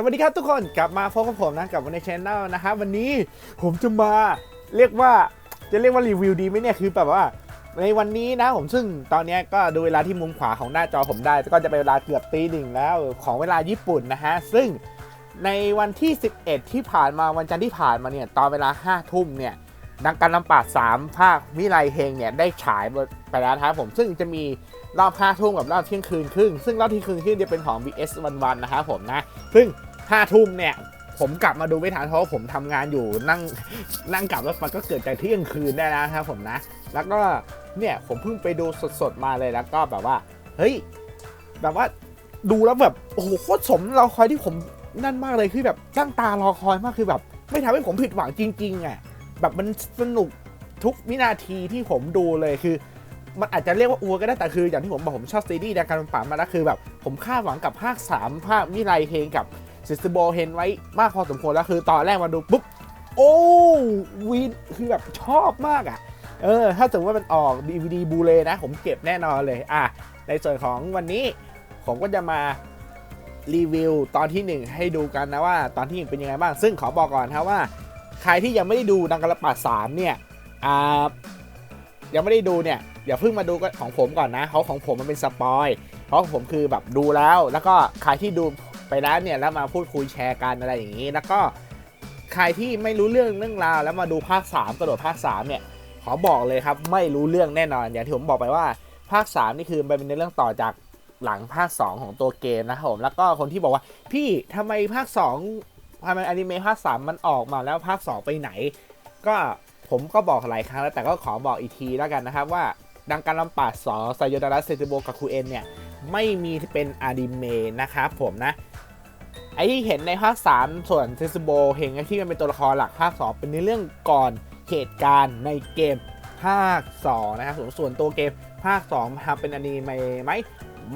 สวัสดีครับทุกคนกลับมาพบกับผมนะกับวันในช anel นะครับวันนี้ผมจะมาเรียกว่าจะเรียกว่ารีวิวดีไหมเนี่ยคือแบบว่า ในวันนี้นะผมซึ่งตอนนี้ก็ดูเวลาที่มุมขวาของหน้าจอผมได้ ก็จะเป็นเวลาเกือบตีหนึ่งแล้วของเวลาญี่ปุ่นนะฮะซึ่งในวันที่ 11 ที่ผ่านมาวันจันทร์ที่ผ่านมาเนี่ยตอนเวลา5ทุ่มเนี่ยดังการลำปาด3ภาคมิไรเฮงเนี่ยได้ฉายไปแล้วนะครับผมซึ่งจะมีรอบ5ทุ่มกับรอบเที่ยงคืนครึ่งซึ่งรอบเที่ยงคืนครึ่งจะเป็นของ BS วันวันนะครับผมนะซึ่ง ห้าทุ่มเนี่ย ผมกลับมาดูไม่ทันเพราะผมทำงานอยู่นั่งนั่งกลับแล้วมันก็เกิดจากเที่ยงคืนได้แล้วนะครับผมนะ แล้วก็เนี่ยผมเพิ่งไปดูสดๆมาเลยแล้วก็แบบว่า เฮ้ย แบบว่าดูแล้วแบบโอ้โหโคตรสมรอคอยที่ผมนั่นมากเลยคือแบบตั้งตารอคอยมากคือแบบ ไม่ทำให้ผมผิดหวังจริงๆอะแบบมันสนุกทุกวินาทีที่ผมดูเลยคือ มันอาจจะเรียกว่าอัวก็ได้แต่คืออย่างที่ผมบอกผมชอบซีรีส์ดการป่ามาแล้วคือแบบผมคาดหวังกับภาค 3 ภาคมิไรเฮงกับ ซิสโบเฮนไว้มากพอสมควรแล้วคือตอนแรกมาดูปุ๊บ โอ้วีนคือแบบชอบมากอะ เออ ถ้าสมมติว่ามันออก DVD บูเลนะ ผมเก็บแน่นอนเลย อะ ในส่วนของวันนี้ ผมก็จะมารีวิวตอนที่ 1 ให้ดูกันนะว่าตอนที่1เป็นยังไงบ้าง ซึ่งขอบอกก่อนครับว่า ใครที่ยังไม่ได้ดูดังกระปัดสามเนี่ย อ่า ยังไม่ได้ดูเนี่ยอย่าเพิ่งมาดูของผมก่อนนะเขาของผมมันเป็นสปอยเพราะผมคือแบบดูแล้ว แล้วก็ใครที่ดู ไปแล้วเนี่ยแล้วมาพูดคุยแชร์กันอะไรอย่างนี้ แล้วก็ใครที่ไม่รู้เรื่องเรื่องราวแล้วมาดูภาค 3 กระโดดภาค 3 เนี่ย ขอบอกเลยครับไม่รู้เรื่องแน่นอน อย่างที่ผมบอกไปว่าภาค 3 นี่คือมันเป็นเรื่องต่อจากหลังภาค 2 ของตัวเกมนะครับผมแล้วก็คนที่บอกว่า พี่ทำไมภาค2ทำไมอนิเมะภาค 3 มันออกมาแล้วภาค 2 ไปไหน ก็ผมก็บอกหลายครั้งแล้วแต่ก็ขอบอกอีกทีแล้วกันนะครับว่าดังการลำปาดสอไซโยดาระเซติโบกับคูเอ็นเนี่ย ไม่มีเป็นอนิเมะนะครับผมนะ ไอที่เห็นในภาค 3 ส่วนเซซิโบเห็นที่มันเป็นตัวละครหลักภาค 2 เป็นในเรื่องก่อนเหตุการณ์ในเกมภาค 2 นะครับส่วนตัวเกมภาค2ทำเป็นอนิเมะไหม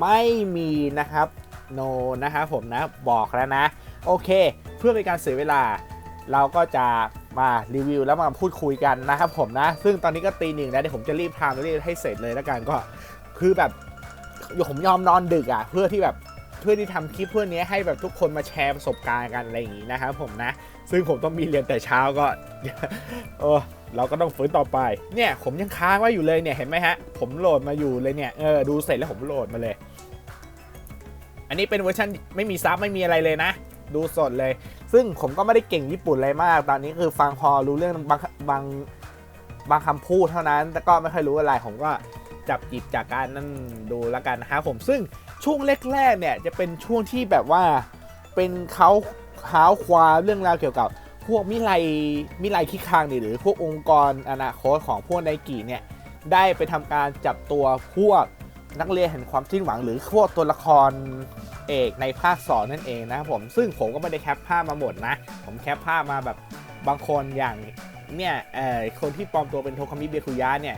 ไม่มีนะครับโน no, นะครับผมนะบอกแล้วนะ โอเค เพื่อเป็นการเสียเวลา เราก็จะมารีวิวแล้วมาพูดคุยกันนะครับผมนะ ซึ่งตอนนี้ก็ตีหนึ่งแล้วเดี๋ยวผมจะรีบทำรีบให้เสร็จเลยแล้วกันก็คือแบบผมยอมนอนดึกอะเพื่อที่แบบ เพื่อที่ทำคลิปเพื่อนี้ให้แบบทุกคนมาแชร์ประสบการณ์กันอะไรอย่างนี้นะครับผมนะ ซึ่งผมต้องมีเรียนแต่เช้าก็เออเราก็ต้องฝืนต่อไป เนี่ยผมยังค้างไว้อยู่เลยเนี่ยเห็นไหมฮะ ผมโหลดมาอยู่เลยเนี่ยเออดูเสร็จแล้วผมโหลดมาเลย อันนี้เป็นเวอร์ชันไม่มีซับไม่มีอะไรเลยนะ ดูสดเลย ซึ่งผมก็ไม่ได้เก่งญี่ปุ่นอะไรมาก ตอนนี้คือฟังพอรู้เรื่องบางบางบางคำพูดเท่านั้น แต่ก็ไม่ค่อยรู้อะไรผมก็จับจิบจากการนั่นดูแล้วกันนะครับผมซึ่ง ช่วงแรกๆเนี่ยจะเป็นช่วงที่แบบว่าเป็นเขาเ้าควาเรื่องราวเกี่ยวกับพวกมิไลมิไลคิคังนี่หรือพวกองค์กรอนาคตของพวกไนกีเนี่ยได้ไปทำการจับตัวพวกนักเรียนแห่งความสิ้นหวัง หรือพวกตัวละครเอกในภาค2นั่นเองนะครับผมซึ่งผมก็ไม่ได้แคปภาพมาหมดนะ ผมแคปภาพมาแบบบางคนอย่างเนี่ยเอ่อคนที่ปลอมตัวเป็นโทคามิเบคุยะเนี่ย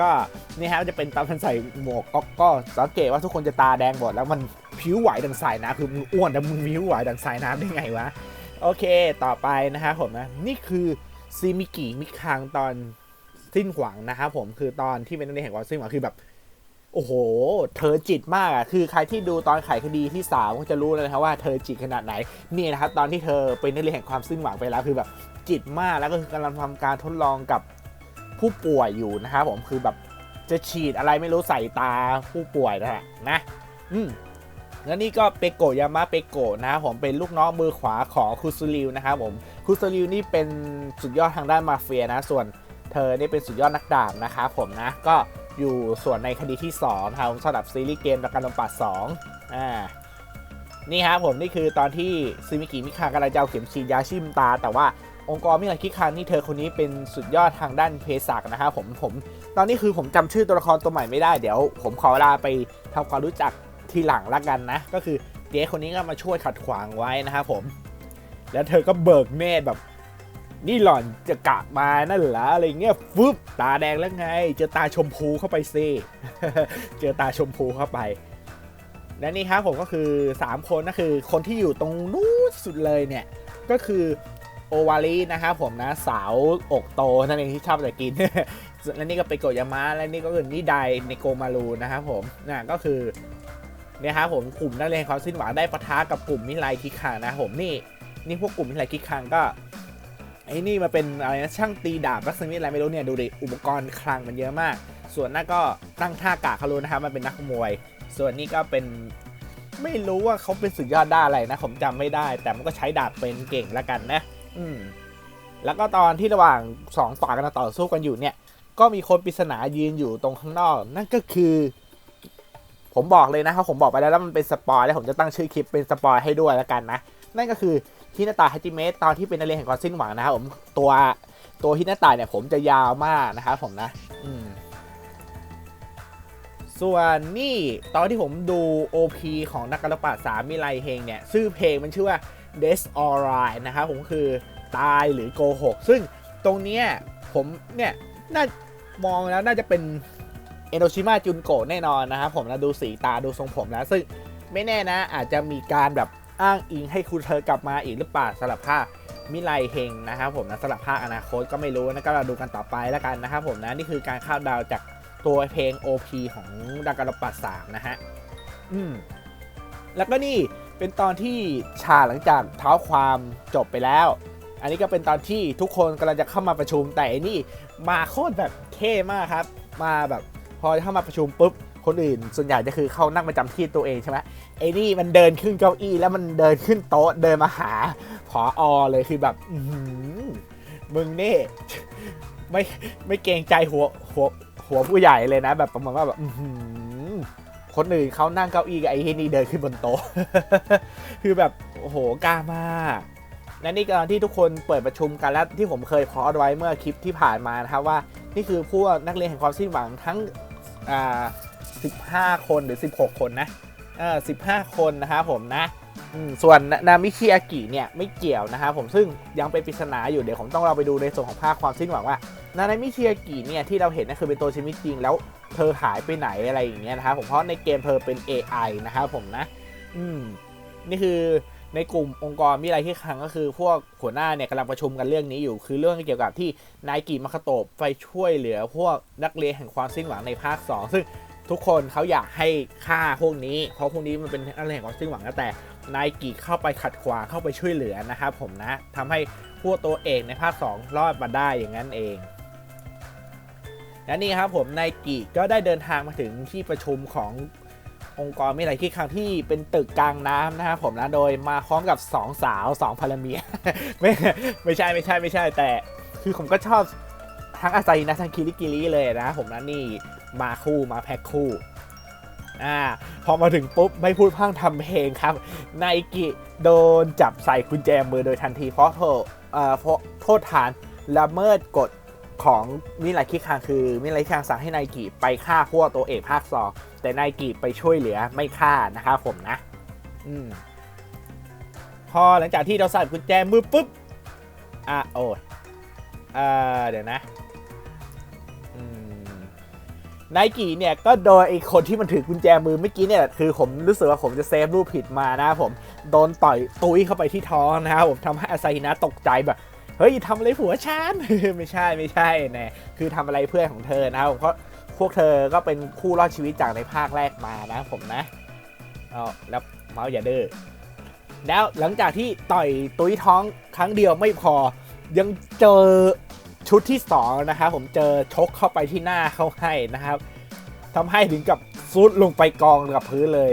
ก็นี่ฮะจะเป็นตามทันใส่หมวกก็ก็สังเกตว่าทุกคนจะตาแดงหมดแล้วมันผิวไหวดังสายน้ำคือมึงอ้วนแต่มึงผิวไหวดังสายน้ำได้ไงวะโอเคต่อไปนะครับผมนะนี่คือซีมิกิมิคังตอนสิ้นหวังนะครับผมคือตอนที่เป็นนักเรียนแห่งความสิ้นหวังคือแบบโอ้โห เธอจิตมากอะ คือใครที่ดูตอนไขคดีที่สามก็จะรู้เลยนะครับว่าเธอจิตขนาดไหน นี่นะครับตอนที่เธอเป็นนักเรียนแห่งความสิ้นหวังไปแล้วคือแบบจิตมากแล้วก็คือกำลังทำการทดลองกับ ผู้ป่วยอยู่นะครับผมคือแบบจะฉีดอะไรไม่รู้ใส่ตาผู้ป่วยนะฮะนะอืมแล้วนี่ก็เปโกยามะเปโกนะครับผมเป็นลูกน้องมือขวาของคุซูริวนะครับผมคุซูริวนี่เป็นสุดยอดทางด้านมาเฟียนะ ส่วนเธอนี่เป็นสุดยอดนักดาบนะครับผมนะก็อยู่ส่วนในคดีที่2ครับสำหรับซีรีส์เกมดักการลมปัด2อ่านี่ครับผมนี่คือตอนที่ซิมิกิมิคากำลังจะเอาเข็มฉีดยาชิมตา แต่ว่า องค์กรมิคาคิคังนี่เธอคนนี้เป็นสุดยอดทางด้านเภสัชนะครับผมผม ตอนนี้คือผมจำชื่อตัวละครตัวใหม่ไม่ได้เดี๋ยว ผมขอเวลาไปทำความรู้จักทีหลังละกันนะ ก็คือเจ๊คนนี้ก็มาช่วยขัดขวางไว้นะครับผม แล้วเธอก็เบิกเนตรแบบ นี่หล่อนจะกะมานั่นเหรออะไรเงี้ยฟึบตาแดงแล้วไง เจอตาชมพูเข้าไปซิเจอตาชมพูเข้าไปและนี่ครับผมก็คือ 3 คนก็คือคนที่อยู่ตรงนู้นสุดเลยเนี่ย ก็คือ โอวารีนะครับผมนะสาวอกโตนั่นเองที่ชอบแต่กิน และนี่ก็ไปโกยามะและนี่ก็คือนิไดในโกมารูนะครับผมนะก็คือเนี่ยครับผมกลุ่มนักเรียนความสิ้นหวังได้ปะทะกับกลุ่มมิไลคิกคังนะผมนี่นี่พวกกลุ่มมิไลคิกคังก็ไอ้นี่มาเป็นอะไรนะช่างตีดาบลักษณะอะไรไม่รู้เนี่ยดูดิอุปกรณ์คลังมันเยอะมาก ส่วนนั่นก็ตั้งท่ากาคารุนะครับมันเป็นนักมวย ส่วนนี้ก็เป็นไม่รู้ว่าเขาเป็นสุดยอดด้าอะไรนะผมจำไม่ได้ แต่มันก็ใช้ดาบเป็นเก่งล้วกันนะ อืมแล้วก็ตอนที่ระหว่างสองฝ่ายกำลังต่อสู้กันอยู่เนี่ย ก็มีคนปริศนายืนอยู่ตรงข้างนอก นั่นก็คือ ผมบอกเลยนะครับผมบอกไปแล้วแล้วมันเป็นสปอยแล้วผมจะตั้งชื่อคลิปเป็นสปอยให้ด้วยแล้วกันนะ นั่นก็คือฮินาตาฮัจิเมะตอนที่เป็นนักเรียนแห่งความสิ้นหวังนะครับผมตัวตัวฮินาตาเนี่ย ผมจะยาวมากนะครับผมนะ อืมส่วนนี่ตอนที่ผมดู OP ของนักการปาสามมิไลเฮงเนี่ย ชื่อเพลงมันชื่อว่า Death or Lie นะครับผมคือตายหรือโกหก ซึ่งตรงนี้ผมเนี่ยน่ามองแล้วน่าจะเป็นเอโนชิมาจุนโกแน่นอนนะครับผมนะดูสีตาดูทรงผมแล้ว ซึ่งไม่แน่นะอาจจะมีการแบบอ้างอิงให้คุณเธอกลับมาอีกหรือเปล่าสำหรับภาคมิไลเฮงนะครับผมนะสำหรับภาคอนาคตก็ไม่รู้นะก็เราดูกันต่อไปแล้วกันนะครับผมนะนี่คือการคาดเดาจากตัวเพลง OP ของดังการปัดสามนะฮะอืมแล้วก็นี่ เป็นตอนที่ชาหลังจากเท้าความจบไปแล้ว อันนี้ก็เป็นตอนที่ทุกคนกำลังจะเข้ามาประชุมแต่อันนี่มาโคตรแบบเท่มากครับ มาแบบพอเข้ามาประชุมปุ๊บคนอื่น ส่วนใหญ่จะคือเข้านั่งประจำที่ตัวเองใช่ไหมไอ้นี่มันเดินขึ้นเก้าอี้แล้วมันเดินขึ้นโต๊ะเดินมาหาผออเลยคือแบบมึงนี่ไม่ไม่เกรงใจหัวหัวหัวผู้ใหญ่เลยนะ แบบประมาณว่าแบบ คนอื่นเขานั่งเก้าอี้กับไอ้ที่นี่เดินขึ้นบนโต๊ะ คือแบบโอ้โหกล้ามากและนี่ก็ตอนที่ทุกคนเปิดประชุมกันแล้วที่ผมเคยพอดไว้เมื่อคลิปที่ผ่านมานะครับว่า นี่คือพวกนักเรียนแห่งความสิ้นหวังทั้งอ่า15 คนหรือ 16 คนนะเออ15 คนนะครับผมนะส่วนนามิชิอากิเนี่ยไม่เกี่ยวนะครับผมซึ่งยังเป็นปริศนาอยู่เดี๋ยวผมต้องเราไปดูในส่วนของภาคความสิ้นหวังว่า นามิชิอากิเนี่ยที่เราเห็นนะคือเป็นตัวชีวิตจริงแล้ว เธอหายไปไหนอะไรอย่างเงี้ยนะครับผมเพราะในเกมเธอเป็น AI นะครับผมนะ อืมนี่คือในกลุ่มองค์กรมีอะไรที่ครั้งก็คือ พวกหัวหน้าเนี่ยกำลังประชุมกันเรื่องนี้อยู่ คือเรื่องเกี่ยวกับที่นายกิมาคาโตะไปช่วยเหลือ พวกนักเรียนแห่งความสิ้นหวังในภาค 2 ซึ่งทุกคนเขาอยากให้ฆ่าพวกนี้ เพราะพวกนี้มันเป็นนักเรียนแห่งความสิ้นหวังนะแต่นายกิเข้าไปขัดขวางเข้าไปช่วยเหลือนะครับผมนะทำให้พวกตัวเอกในภาค 2 รอดมาได้อย่างนั้นเอง และนี่ครับผมนายกิก็ได้เดินทางมาถึงที่ประชุมขององค์กรม่ไรที่ครั้งที่เป็นตึกกลางน้ำนะครับผมนะโดยมาพร้อมกับสองสาวสองภรรเมียไม่ไม่ใช่ไม่ใช่ไม่ใช่แต่ คือผมก็ชอบทั้งอาซาฮินะทั้งคิริกิริเลยนะ ผมนะนี่มาคู่มาแพ็คคู่อ่าพอมาถึงปุ๊บ ไม่พูดพร่างทำเพลงครับนายกิโดนจับใส่กุญแจมือโดยทันทีเพราะโทษเอ่อเพราะโทษฐานละเมิดกฎ ของมิไรคิคังคือมิไรคิคังสั่งให้นายกีไปฆ่าพวกตัวเอกภาคสองแต่นายกีไปช่วยเหลือไม่ฆ่านะครับผมนะ อืมพอหลังจากที่เราใส่กุญแจมือปุ๊บอะโอ้ยเออเดี๋ยวนะนายกีเนี่ยก็โดนไอ้คนที่มันถือกุญแจมือเมื่อกี้เนี่ยคือผมรู้สึกว่าผมจะเซฟรูปผิดมานะผมโดนต่อยตุยเข้าไปที่ท้องนะครับผมทำให้อาซาฮินะตกใจแบบ เฮ้ยทำอะไรผัวฉันไม่ใช่ไม่ใช่แน่คือทำอะไรเพื่อนของเธอนะผมเพราะพวกเธอก็เป็นคู่รอดชีวิตจากในภาคแรกมานะผมนะเอาแล้วเมาส์อย่าเด้อแล้วหลังจากที่ต่อยตุ้ยท้องครั้งเดียวไม่พอ ยังเจอชุดที่สองนะครับผมเจอชกเข้าไปที่หน้าเขาให้นะครับทำให้ถึงกับซุดลงไปกองกับพื้นเลย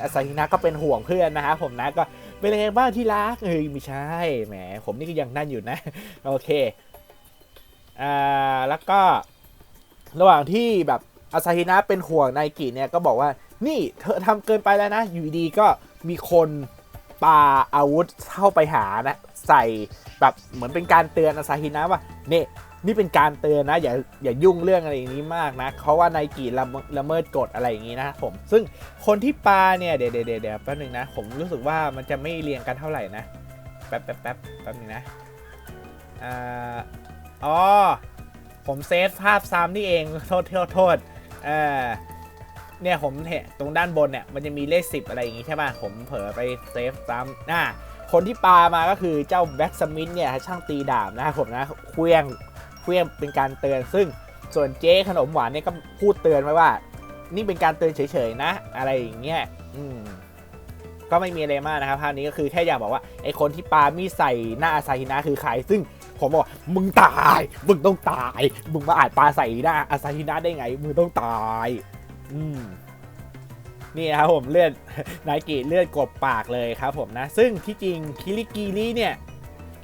อาซาฮินะก็เป็นห่วงเพื่อนนะครับผมนะก็ เป็นยังไงบ้างที่รักเอ้ยไม่ใช่แหมผมนี่ก็ยังนั่นอยู่นะ โอเคอ่าแล้วก็ระหว่างที่แบบอาซาฮินะเป็นห่วงไนกิเนี่ยก็บอกว่านี่เธอทำเกินไปแล้วนะ อยู่ดีก็มีคนปาอาวุธเข้าไปหานะ ใส่แบบเหมือนเป็นการเตือนอาซาฮินะว่าเนี่ย นี่เป็นการเตือนนะ อย่าอย่ายุ่งเรื่องอะไรอย่างนี้มากนะ เพราะว่าไนกิละละเมิดกฎอะไรอย่างนี้นะครับผม ซึ่งคนที่ปาเนี่ยเดี๋ยวเดี๋ยวเดี๋ยวแป๊บนึงนะ ผมรู้สึกว่ามันจะไม่เรียงกันเท่าไหร่นะ แป๊บแป๊บแป๊บแป๊บนึงนะอ่าอ๋อ ผมเซฟภาพซ้ำนี่เอง โทษโทษโทษเออเนี่ยผมเห็นตรงด้านบนเนี่ยมันจะมีเลขสิบอะไรอย่างงี้ใช่ป่ะผมเผลอไปเซฟซ้ำอ่าคนที่ปามาก็คือเจ้าแบ็กสมิธเนี่ยช่างตีดาบนะครับผมนะเคลี้ยง เคลี้ยงเป็นการเตือนซึ่งส่วนเจ๊ขนมหวานเนี่ยก็พูดเตือนไว้ว่า นี่เป็นการเตือนเฉยๆนะ อะไรอย่างเงี้ยอืมก็ไม่มีอะไรมากนะครับภาพนี้ก็คือแค่อยากบอกว่าไอคนที่ปามีใส่หน้าอาซาฮินะคือใครซึ่งผมบอกมึงตาย มึงต้องตาย มึงมาอาจปาใส่หน้าอาซาฮินะได้ไง มึงต้องตาย อืมนี่นะครับผมเลือดนายกิเลือดกบปากเลยครับผมนะ ซึ่งที่จริงคิริกิริเนี่ย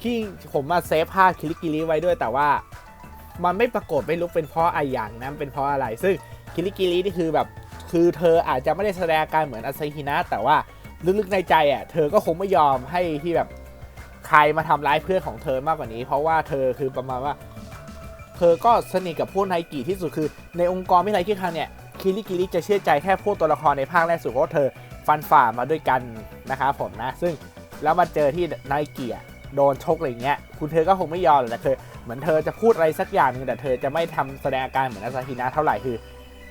ที่ผมมาเซฟภาพคิริกิริไว้ด้วยแต่ว่า มันไม่ปรากฏไม่รู้เป็นเพราะอะไรอย่างนะเป็นเพราะอะไร ซึ่งคิริกิรินี่คือแบบคือเธออาจจะไม่ได้แสดงการเหมือนอาซาฮินะแต่ว่าลึกๆในใจอะเธอก็คงไม่ยอมให้ที่แบบใครมาทำร้ายเพื่อนของเธอมากกว่านี้ เพราะว่าเธอคือประมาณว่า เธอก็สนิทกับพวกไนกิที่สุดคือ ในองค์กรไม่ไรที่ครั้งเนี่ยคิริกิริจะเชื่อใจแค่พวกตัวละครในภาคแรกสุดเพราะว่าเธอฟันฝ่ามาด้วยกันนะครับผมนะ ซึ่งแล้วมาเจอที่ไนกิอะโดนชกอะไรเงี้ยคุณเธอก็คงไม่ยอมหรอกนะเธอ เหมือนเธอจะพูดอะไรสักอย่างหนึงแต่เธอจะไม่ทำแสดงอาการเหมือนอาซาฮินะเท่าไหร่คือ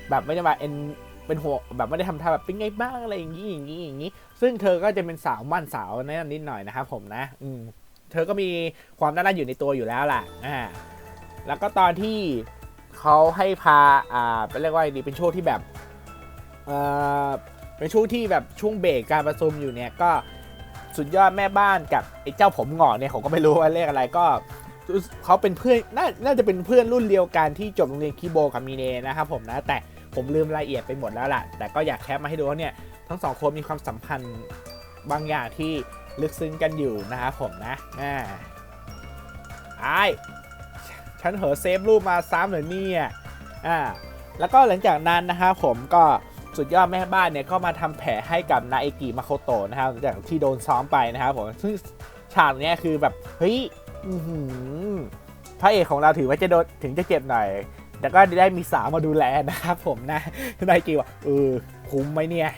แบบไม่ได้มาเอ็นเป็นหัวแบบไม่ได้ทำท่าแบบเป็นไงบ้างอะไรอย่างนี้อย่างนี้อย่างนี้ ซึ่งเธอก็จะเป็นสาวมั่นสาวนั่นนิดหน่อยนะครับผมนะ อืมเธอก็มีความน่ารักอยู่ในตัวอยู่แล้วล่ะอ่าแล้วก็ตอนที่เขาให้พาอ่าเป็นเรียกว่าดีเป็นช่วงที่แบบเอ่อเป็นช่วงที่แบบช่วงเบรกการประชุมอยู่เนี่ยก็สุดยอดแม่บ้านกับไอ้เจ้าผมหงอกเนี่ยผมก็ไม่รู้ว่าเรียกอะไรก็ เขาเป็นเพื่อนนน่าจะเป็นเพื่อนรุ่นเดียวกันที่จบโรงเรียนคีโบกับมีเนนะครับผมนะแต่ผมลืมรายละเอียดไปหมดแล้วล่ะ แต่ก็อยากแคปมาให้ดูว่าเนี่ยทั้งสองคนมีความสัมพันธ์บางอย่างที่ลึกซึ้งกันอยู่นะครับผมนะอ่าไอฉันเหอเซฟรูปมาซ้ำเหรอเนี่ยอ่าแล้วก็หลังจากนั้นนะครับผมก็สุดยอดแม่บ้านเนี่ยก็มาทำแผลให้กับนาเอกิมาโคโตะนะครับหลังจากที่โดนซ้อมไปนะครับผมซึ่งฉากเนี้ยคือแบบเฮ้ย พระเอกของเราถือว่าจะโดนถึงจะเจ็บหน่อย แต่ก็ได้มีสาวมาดูแลนะครับผมนะนายกิว่าเออคุ้มไหมเนี่ย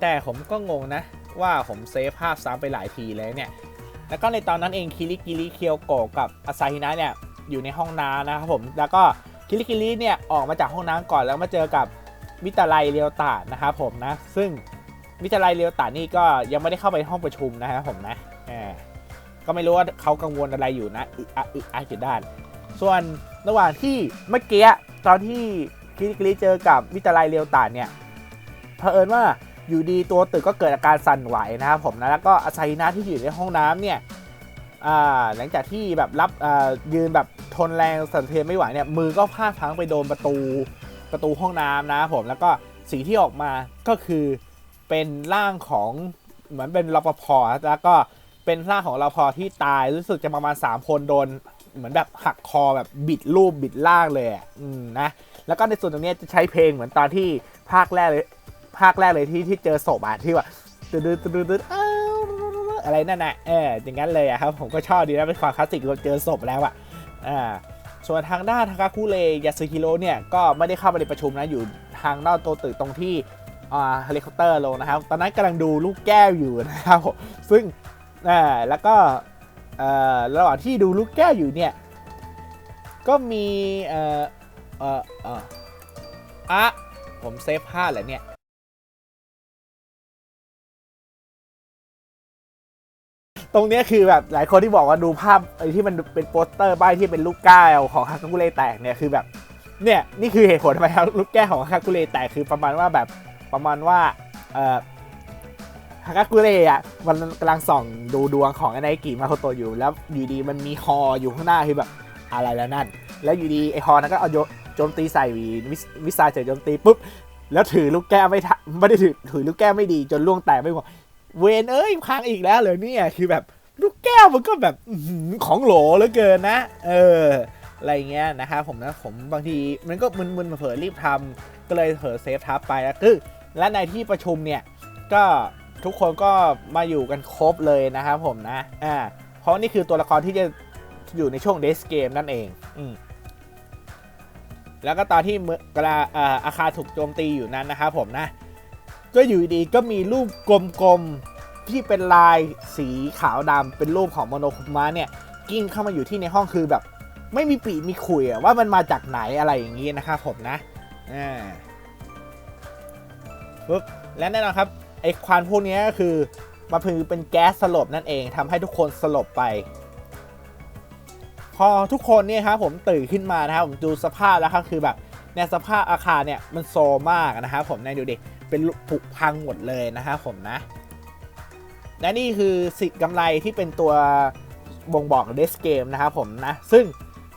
แต่ผมก็งงนะ ว่าผมเซฟภาพซ้ำไปหลายทีเลยเนี่ย แล้วก็ในตอนนั้นเองคิริกิริเคียวโกกับอาซาฮินะเนี่ยอยู่ในห้องน้ำนะครับผม แล้วก็คิริกิริเนี่ยออกมาจากห้องน้ำก่อนแล้วมาเจอกับมิตาไลเรียวตะนะครับผมนะ ซึ่งมิตาไลเรียวตะนี่ก็ยังไม่ได้เข้าไปห้องประชุมนะครับผมนะแหม ก็ไม่รู้ว่าเขากังวลอะไรอยู่นะอึอะอึอะอยู่ด้าน ส่วนระหว่างที่เมื่อกี้ตอนที่คิริกิริเจอกับมิตาไลเรียวตะเนี่ยเผอิญว่าอยู่ดีตัวตึกก็เกิดอาการสั่นไหวนะครับผมนะแล้วก็อาซาฮินะที่อยู่ในห้องน้ำเนี่ยหลังจากที่แบบรับยืนแบบทนแรงสั่นเทือนไม่ไหวเนี่ยมือก็พลาดพังไปโดนประตูประตูห้องน้ำนะครับผมแล้วก็สิ่งที่ออกมาก็คือเป็นร่างของเหมือนเป็นรปภแล้วก็ เป็นร่างของเรปภที่ตายรู้สึกจะประมาณ 3 คนโดนเหมือนแบบหักคอแบบบิดรูปบิดล่างเลยอืมนะแล้วก็ในส่วนตรงนี้จะใช้เพลงเหมือนตอนที่ภาคแรกเลยภาคแรกเลยที่ที่เจอศพอะที่ว่าตืดตืดตืดตืดอ้าวอะไรนั่นนะเอออย่างนั้นเลยอะครับผมก็ชอบดีนะเป็นความคลาสสิกเราเจอศพแล้วอะอ่าส่วนทางด้านทากาคุเรยาสึฮิโร่เนี่ยก็ไม่ได้เข้าไปในประชุมนะอยู่ทางนอกตัวตึกตรงที่อ่าเฮลิคอปเตอร์ลงนะครับ ตอนนั้นกำลังดูลูกแก้วอยู่นะครับผมซึ่ง อ่าแล้วก็ระหว่างที่ดูลูกแก้วอยู่เนี่ย ก็มีเอ่อเอ่อเอ่ออะผมเซฟพลาดเหรอเนี่ยตรงนี้คือแบบหลายคนที่บอกว่าดูภาพไอ้ที่มันเป็นโปสเตอร์ป้ายที่เป็นลูกแก้วของฮากุเรแตกเนี่ยคือแบบเนี่ยนี่คือเหตุผลทำไมลูกแก้วของฮากุเรแตกคือประมาณว่าแบบประมาณว่าเออ ฮากากุเระอะมันกำลังส่องดูดวงของไอ้ไนกิมาโคโตะอยู่แล้วอยู่ดีมันมีฮออยู่ข้างหน้าคือแบบอะไรแล้วนั่น แล้วอยู่ดีไอฮอนั้นก็เอาโยโจมตีใส่วิสวิสาเจอโจมตีปุ๊บแล้วถือลูกแก้วไม่ทันไม่ได้ถือถือลูกแก้วไม่ดีจนล่วงแตกไม่หมดเวนเอ้ยพังอีกแล้วเลยเนี่ยคือแบบลูกแก้วมันก็แบบของโหลเหลือเกินนะ เอออะไรเงี้ยนะครับผมนะผมบางทีมันก็มึนๆเผลอรีบทำก็เลยเผลอเซฟทับไปแล้วคือและในที่ประชุมเนี่ยก็ ทุกคนก็มาอยู่กันครบเลยนะครับผมนะ อ่า เพราะนี่คือตัวละครที่จะอยู่ในช่วงเดสเกมนั่นเองอืมแล้วก็ตอนที่เมื่อกระอ่าอาคารถูกโจมตีอยู่นั้นนะครับผมนะ ก็อยู่ดีๆก็มีรูปกลมๆที่เป็นลายสีขาวดำเป็นรูปของโมโนคุมะเนี่ยกิ้งเข้ามาอยู่ที่ในห้องคือแบบ ไม่มีปีมีคุยอะว่ามันมาจากไหนอะไรอย่างนี้นะครับผมนะอ่าปุ๊บและแน่นอนครับ ไอควันพวกนี้ก็คือมันคือเป็นแก๊สสลบนั่นเองทำให้ทุกคนสลบไป พอทุกคนเนี่ยครับผมตื่นขึ้นมานะครับผมดูสภาพแล้วครับคือแบบเนี่ยสภาพอาคารเนี่ยมันโซมากนะครับผมนายดูดิเป็นผุพังหมดเลยนะครับผมนะ และนี่คือสิทธิ์กำไรที่เป็นตัวบ่งบอกเดสเกมนะครับผมนะ ซึ่ง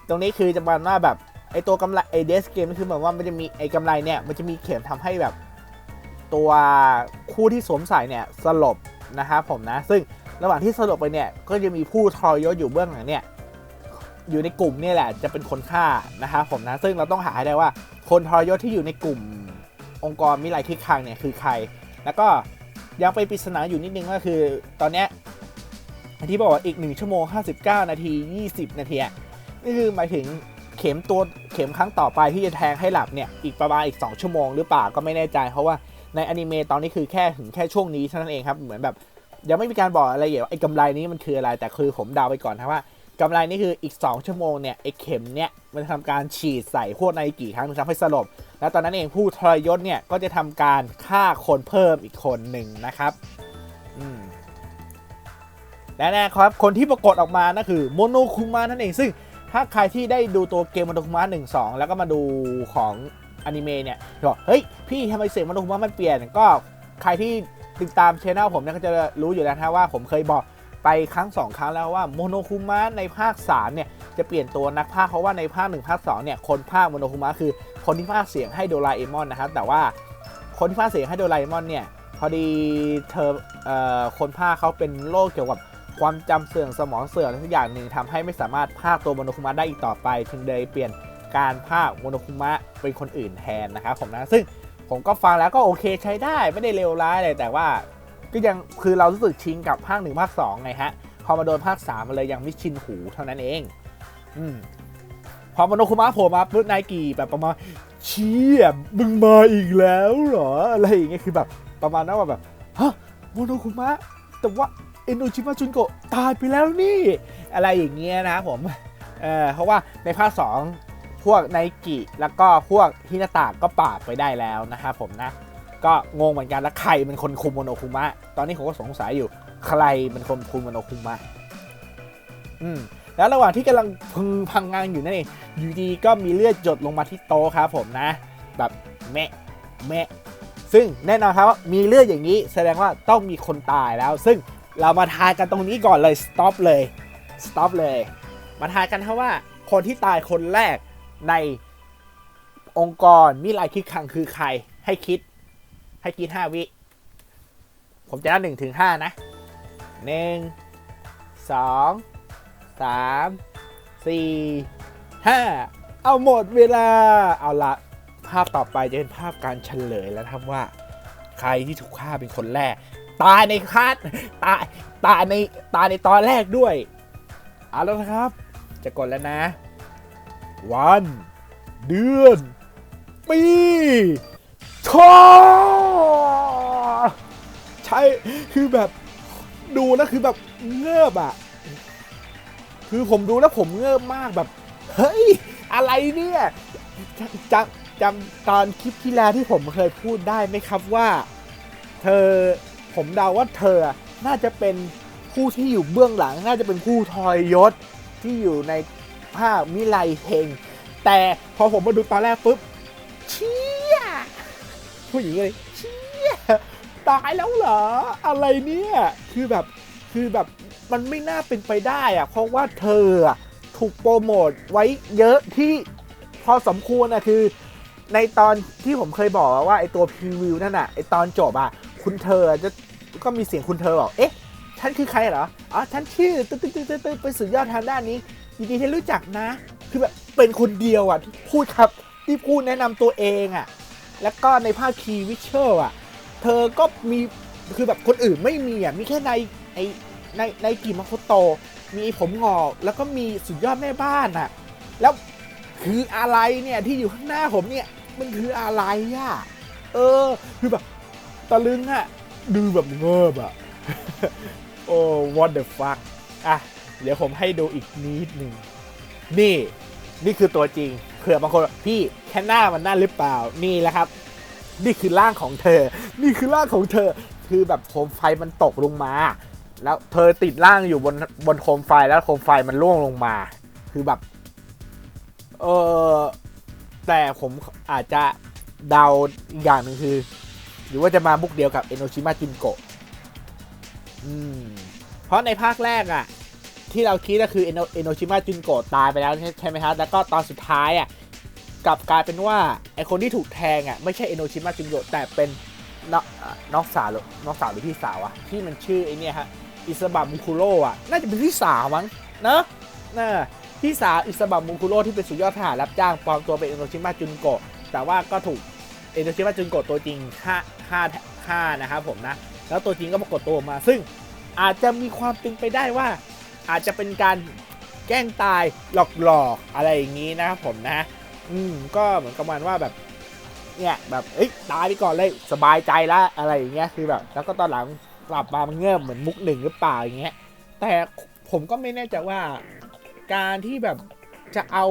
ตรงนี้คือจะประมาว่าแบบไอตัวกำไรไอเดสเกมคือเหมือนว่ามันจะมีไอกำไรเนี่ยมันจะมีเข็มทำให้แบบ ตัวคู่ที่สวมใส่เนี่ยสลบนะครับผมนะ ซึ่งระหว่างที่สลบไปเนี่ยก็จะมีผู้ทรยศอยู่เบื้องหลังเนี่ยอยู่ในกลุ่มนี่แหละจะเป็นคนฆ่านะครับผมนะซึ่งเราต้องหาให้ได้ว่าคนทรยศที่อยู่ในกลุ่มองค์กรมิไรคิกคังเนี่ยคือใคร แล้วก็ยังเป็นปริศนาอยู่นิดนึงก็คือ ตอนเนี้ยที่บอกว่าอีก 1 ชั่วโมง 59 นาที 20 นาทีนี่คือหมายถึงเข็มตัวเข็มครั้งต่อไปที่จะแทงให้หลับเนี่ยอีกประมาณอีก 2 ชั่วโมงหรือเปล่าก็ไม่แน่ใจ เพราะว่า ในอนิเมะตอนนี้คือแค่ถึงแค่ช่วงนี้เท่านั้นเองครับ เหมือนแบบยังไม่มีการบอกอะไรเกี่ยวไอ้กำไรนี้มันคืออะไร แต่คือผมเดาไปก่อนนะว่ากำไรนี่คืออีก 2 ชั่วโมงเนี่ยไอ้เข็มเนี่ยมันทำการฉีดใส่พวกในกี่ครั้งทำให้สลบ แล้วตอนนั้นเองผู้ทรยศเนี่ยก็จะทำการฆ่าคนเพิ่มอีกคนหนึ่งนะครับอืมและแน่ครับ คนที่ปรากฏออกมานั่นคือโมโนคุมะนั่นเองซึ่งถ้าใครที่ได้ดูตัวเกมโมโนคุมะหนึ่งสองแล้วก็มาดูของ อนิเมะเนี่ยบอกเฮ้ยพี่ทำไมเสียงโมโนคุมะมันเปลี่ยนก็ใครที่ติดตามช anel ผมเนี่ยก็จะรู้อยู่แล้วนะว่าผมเคยบอกไปครั้ง 2 ครั้งแล้วว่าโมโนคุมะในภาค3เนี่ยจะเปลี่ยนตัวนักพากย์เพราะว่าในภาค1ภาค2เนี่ยคนพากย์โมโนคุมะคือคนที่พากย์เสียงให้โดราเอมอนนะครับแต่ว่าคนที่พากย์เสียงให้โดราเอมอนเนี่ยพอดีเธอเอ่อคนพากย์เขาเป็นโรคเกี่ยวกับความจำเสื่อมสมองเสื่อมอะไรทุกอย่างหนึ่งทำให้ไม่สามารถพากย์ตัวโมโนคุมะได้อีกต่อไป ถึงเลยเปลี่ยน การพากย์โมโนคุมะเป็นคนอื่นแทนนะครับผมนะซึ่งผมก็ฟังแล้วก็โอเคใช้ได้ไม่ได้เลวร้ายเลยแต่ว่าก็ยังคือเรารู้สึกชินกับภาคหนึ่งภาคสองไงฮะพอมาโดนภาค3มันเลยยังไม่ชินหูเท่านั้นเอง อืมพอมโนคุมะโผล่มาปุ๊บนายกีแบบประมาณเชี่ยมึงมาอีกแล้วเหรออะไรอย่างเงี้ยคือแบบประมาณนั้นว่าแบบฮะโมโนคุมะแต่ว่าเอนโดชิมะจุนโกตายไปแล้วนี่ อะไรอย่างเงี้ยนะครับผมเออเพราะว่าในภาค2 พวกไนกิแล้วก็พวกฮินาตะก็ปราบไปได้แล้วนะครับผมนะ ก็งงเหมือนกันแล้วใครเป็นคนคุมโมโนคุมะ ตอนนี้ผมก็สงสัยอยู่ใครเป็นคนคุมโมโนคุมะ อืมแล้วระหว่างที่กำลังพึงพังงานอยู่นั่นเองอยู่ดีก็มีเลือดหยดลงมาที่โต๊ะครับผมนะ แบบแมะแมะซึ่งแน่นอนครับว่ามีเลือดอย่างนี้ แสดงว่าต้องมีคนตายแล้ว ซึ่งเรามาทายกันตรงนี้ก่อนเลย stop เลย stop เลย มาทายกันครับว่าคนที่ตายคนแรก ในองค์กรมิลายคิดคังคือใคร ให้คิด ให้คิด5วิ ผมจะนับหนึ่งถึงห้านะหนึ่งสองสามสี่ห้าเอาหมดเวลา เอาละภาพต่อไปจะเป็นภาพการเฉลยแล้วนะครับว่า ใครที่ถูกฆ่าเป็นคนแรก ตายในคาดตายตายในตายในตอนแรกด้วย เอาแล้วนะครับ จะกดแล้วนะ วัน เดือน ปีทอใช่คือแบบดูแล้วคือแบบเงือบอะคือผมดูแล้วผมเงือบมากแบบ เฮ้ย อะไรเนี่ยจจำจำตอนคลิปที่แล้วที่ผมเคยพูดได้ไหมครับว่า เธอผมเดาว่าเธอน่าจะเป็นผู้ที่อยู่เบื้องหลัง น่าจะเป็นผู้ทอยยศที่อยู่ใน ภาพมิไลเฮง แต่พอผมมาดูตอนแรกปุ๊บ เชี่ย ผู้หญิงเลยเชี่ย ตายแล้วเหรอ อะไรเนี่ย คือแบบ คือแบบ มันไม่น่าเป็นไปได้อะเพราะว่าเธอถูกโปรโมทไว้เยอะที่พอสมควรนะคือ ในตอนที่ผมเคยบอกว่าไอตัวพรีวิวนั่นน่ะไอตอนจบอะคุณเธอจะก็มีเสียงคุณเธอบอก เอ๊ะ ฉันคือใครเหรอ อ๋อ ฉันชื่อตึ๊ดตึ๊ดตึ๊ดตึ๊ดตึ๊ดเป็นสุดยอดทางด้านนี้ ยินดีที่รู้จักนะ คือแบบเป็นคนเดียวอะที่พูดครับที่พูดแนะนำตัวเองอะ แล้วก็ในภาคคีวิเชอร์อะเธอก็มีคือแบบคนอื่นไม่มีอะมีแค่ในไอในในกิมาโคโตะมีผมงอกแล้วก็มีสุดยอดแม่บ้านอะ แล้วคืออะไรเนี่ยที่อยู่ข้างหน้าผมเนี่ยมันคืออะไรอะเออ คือแบบตะลึงอะดูแบบเงิบอะโอ้ what the fuck อะ เดี๋ยวผมให้ดูอีกนิดหนึ่งนี่นี่คือตัวจริงเผื่อบางคนพี่แค่หน้ามันน่าหรือเปล่านี่แหละครับ นี่คือร่างของเธอ นี่คือร่างของเธอ คือแบบโคมไฟมันตกลงมา แล้วเธอติดร่างอยู่บนบนโคมไฟแล้วโคมไฟมันร่วงลงมา คือแบบ เออแต่ผมอาจจะเดาอีกอย่างหนึ่งคือ หรือว่าจะมาบุกเดียวกับเอโนชิมาจินโกะอืมเพราะในภาคแรกอะ ที่เราคิดก็คือเอโนเอโนชิมาจินโกะตายไปแล้วใช่ไหมครับแล้วก็ตอนสุดท้ายอะกลับกลายเป็นว่าไอคนที่ถูกแทงอะไม่ใช่เอโนชิมาจินโกะแต่เป็นน,น้องสาวหรือน้องสาวหรือพี่สาวอะที่มันชื่อไอเนี่ยฮะอิสบะมุคุโร่อะน่าจะเป็นพี่สาวมั้งเนอะน่าพี่สาวอิสบะมุคุโร่ที่เป็นสุดยอดทหารรับจ้างปลอมตัวเป็นเอโนชิมาจินโกะแต่ว่าก็ถูกเอโนชิมาจินโกะตัวจริงฆ่าฆ่าฆ่านะครับผมนะแล้วตัวจริงก็ปรากฏตัวมา ซึ่งอาจจะมีความเป็นไปได้ว่า อาจจะเป็นการแกล้งตายหลอกๆอะไรอย่างนี้นะครับผมนะ อืมก็เหมือนกับมันว่าแบบเนี่ยแบบเอ้ยตายไปก่อนเลยสบายใจล้วอะไรอย่างเงี้ยคือแบบ แล้วก็ตอนหลังกลับมามันเงื่อเหมือนมุกหนึ่งหรือเปล่าอย่างเงี้ย แต่ผมก็ไม่แน่ใจว่าการที่แบบจะเอา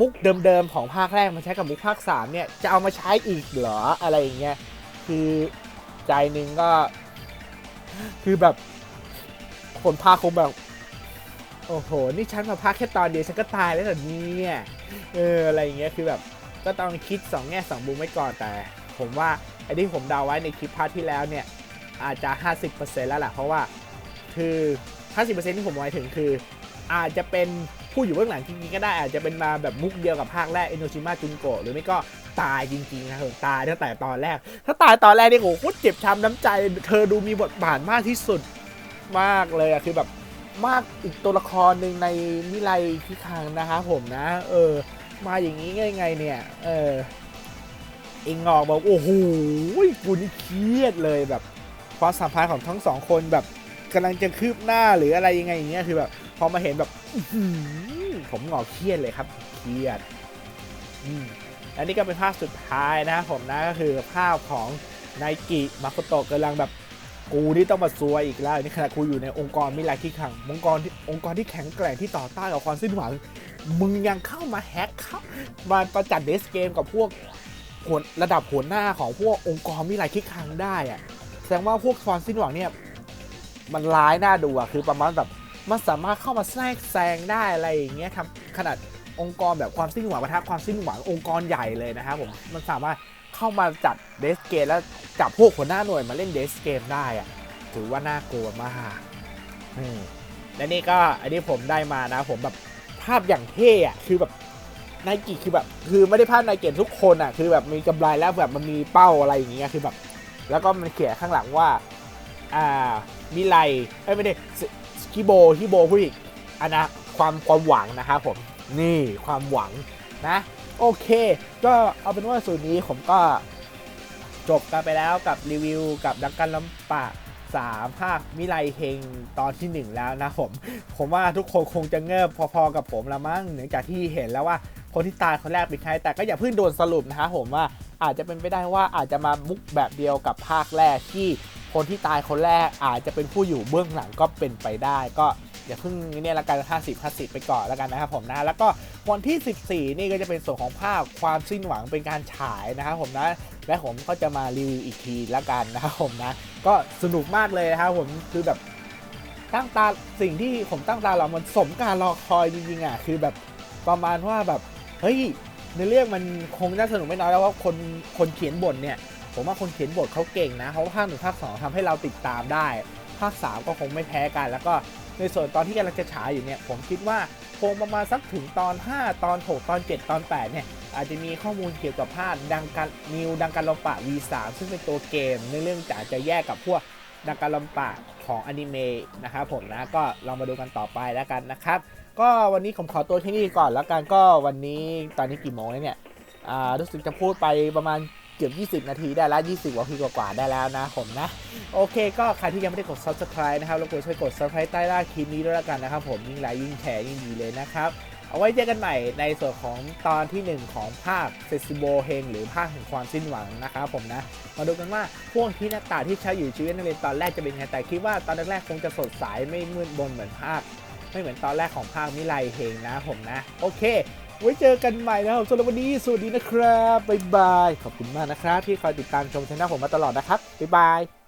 มุกเดิมๆของภาคแรกมาใช้กับมุกภาคสามเนี่ยจะเอามาใช้อีกเหรออะไรอย่างเงี้ยคือใจหนึ่งก็ คือแบบ คนภาคงแบบ โอ้โห นี่ฉันมาพักแค่ตอนเดียวฉันก็ตายแล้วเหรอเนี่ยเอออะไรอย่างเงี้ยคือแบบก็ต้องคิดสองแง่สองมุมไว้ก่อนแต่ ผมว่าไอ้ที่ผมเดาไว้ในคลิปพาร์ทที่แล้วเนี่ย อาจจะ 50%แล้วแหละเพราะว่าคือ 50%ที่ผมหมายถึงคือ อาจจะเป็นผู้อยู่เบื้องหลังจริงๆก็ได้อาจจะเป็นมาแบบมุกเดียวกับภาคแรกเอโนชิมะจุนโกะหรือไม่ก็ตายจริงๆนะครับตายตั้งแต่ตอนแรก ถ้าตายตอนแรกนี่โอ้โหเจ็บช้ำน้ำใจ เธอดูมีบทบาทมากที่สุด มากเลยอะคือแบบมากอีกตัวละครหนึ่งในนิไลพิคังนะครับผมนะ เออ มาอย่างนี้ไงไงเนี่ย เออเองงอกบอกโอ้โหกูนี่เครียดเลยแบบความสัมพันธ์ของทั้งสองคนแบบกำลังจะคืบหน้าหรืออะไรยังไงอย่างเงี้ยคือแบบพอมาเห็นแบบอื้อหือผมงอกเครียดเลยครับเครียดอืมและนี่ก็เป็นภาพสุดท้ายนะครับผมนะก็คือภาพของไนกิมาโคโตะกำลังแบบ กูนี่ต้องมาซวยอีกแล้วนี่ขณะกูอยู่ในองค์กรมิลาที่ขังองค์กรที่องค์กรที่แข็งแกร่งที่ต่อต้านกับความสิ้นหวัง มึงยังเข้ามาแฮกเข้ามาประจัดเดสเกมกับพวกหัวระดับหัวหน้าของพวกองค์กรมิลาคิกคังได้อะแสดงว่าพวกความสิ้นหวังเนี่ยมันร้ายน่าดูอะคือประมาณแบบมันสามารถเข้ามาแทรกแซงได้อะไรอย่างเงี้ยทำขนาดองค์กรแบบความสิ้นหวังประทับความสิ้นหวังองค์กรใหญ่เลยนะครับผมมันสามารถเข้ามาจัดเดสเกมแล้ว จับพวกหัวหน้าหน่วยมาเล่นเดสเกมได้อะถือว่าน่ากลัวมากอืมและนี่ก็อันนี้ผมได้มานะ ผมแบบภาพอย่างเท่อะคือแบบไนกิคือแบบ คือไม่ได้ภาพไนเกตทุกคนอะคือแบบมีกำไรแล้วแบบมันมีเป้าอะไรอย่างเงี้ยคือแบบ แล้วก็มันเขียนข้างหลังว่า อ่ามิไลเอ้ยไม่ได้สคิโบฮิโบผู้อีกอันนะความความหวังนะครับผมนี่ความหวังนะ โอเค ก็เอาเป็นว่าส่วนนี้ผมก็ จบกันไปแล้วกับรีวิวกับดักกันลำปากสามภาคมิไลเฮงตอนที่หนึ่งแล้วนะผม ผมว่าทุกคนคงจะเงิบพอๆกับผมละมั้งเนื่องจากที่เห็นแล้วว่าคนที่ตายคนแรกเป็นใครแต่ก็อย่าเพิ่งโดนสรุปนะครับผมว่าอาจจะเป็นไปได้ว่าอาจจะมามุกแบบเดียวกับภาคแรกที่คนที่ตายคนแรกอาจจะเป็นผู้อยู่เบื้องหลังก็เป็นไปได้ก็ อย่าเพิ่งเนี่ยละกัน50 50 ไปก่อนแล้วกันนะครับผมนะแล้วก็วันที่ 14 นี่ก็จะเป็นส่วนของภาคความสิ้นหวังเป็นการฉายนะครับผมนะและผมก็จะมารีวิวอีกทีล้วกันนะครับผมนะก็สนุกมากเลยนะครับผมคือแบบตั้งตาสิ่งที่ผมตั้งตารอมันสมการรอคอยจริงๆอะคือแบบประมาณว่าแบบเฮ้ยในเรื่องมันคงน่าสนุกไม่น้อยแล้วว่าคนคนเขียนบทเนี่ย ผมว่าคนเขียนบทเขาเก่งนะเพราะภาคหนึ่งภาคสองทำให้เราติดตามได้ ภาค3ก็คงไม่แพ้กัน แล้วก็ ในส่วนตอนที่กำลังจะฉายอยู่เนี่ยผมคิดว่าคงประมาณสักถึงตอน 5 ตอน 6 ตอน 7 ตอน 8 เนี่ย อาจจะมีข้อมูลเกี่ยวกับภาคดังกันนิวดังกันลมปะ V3 ซึ่งเป็นตัวเกมในเรื่องจากจะแยกกับพวกดังกันลมปะของอนิเมะนะครับผมนะก็ลองมาดูกันต่อไปแล้วกันนะครับ ก็วันนี้ผมขอตัวที่นี่ก่อนแล้วกันก็วันนี้ตอนนี้กี่โมงแล้วเนี่ยอ่ารู้สึกจะพูดไปประมาณ กือบ 20 นาทีได้แล้ว 20กว่าทีกว่าๆได้แล้วนะผมนะ โอเคก็ใครที่ยังไม่ได้กด subscribe นะครับรบกวนช่วยกด subscribe ใต้ล่างคลิปนี้ด้วยละกันนะครับผมยิ่งไลค์ยิ่งแชร์ยิ่งดีเลยนะครับ เอาไว้เจอกันใหม่ในส่วนของตอนที่ 1 ของภาคเซซิโบเฮงหรือภาคแห่งความสิ้นหวังนะครับผมนะ มาดูกันว่าพวกที่หน้าตาที่ใช้อยู่ชีวิตนักเรียนตอนแรกจะเป็นไงแต่คิดว่าตอนแรกๆคงจะสดใสไม่มืดบนเหมือนภาคไม่เหมือนตอนแรกของภาคมิไลเฮงนะผมนะ โอเค ไว้เจอกันใหม่นะครับสำหรับวันนี้สวัสดีนะครับบ๊ายบาย ขอบคุณมากนะครับที่คอยติดตามชมช่องผมมาตลอดนะครับบ๊ายบาย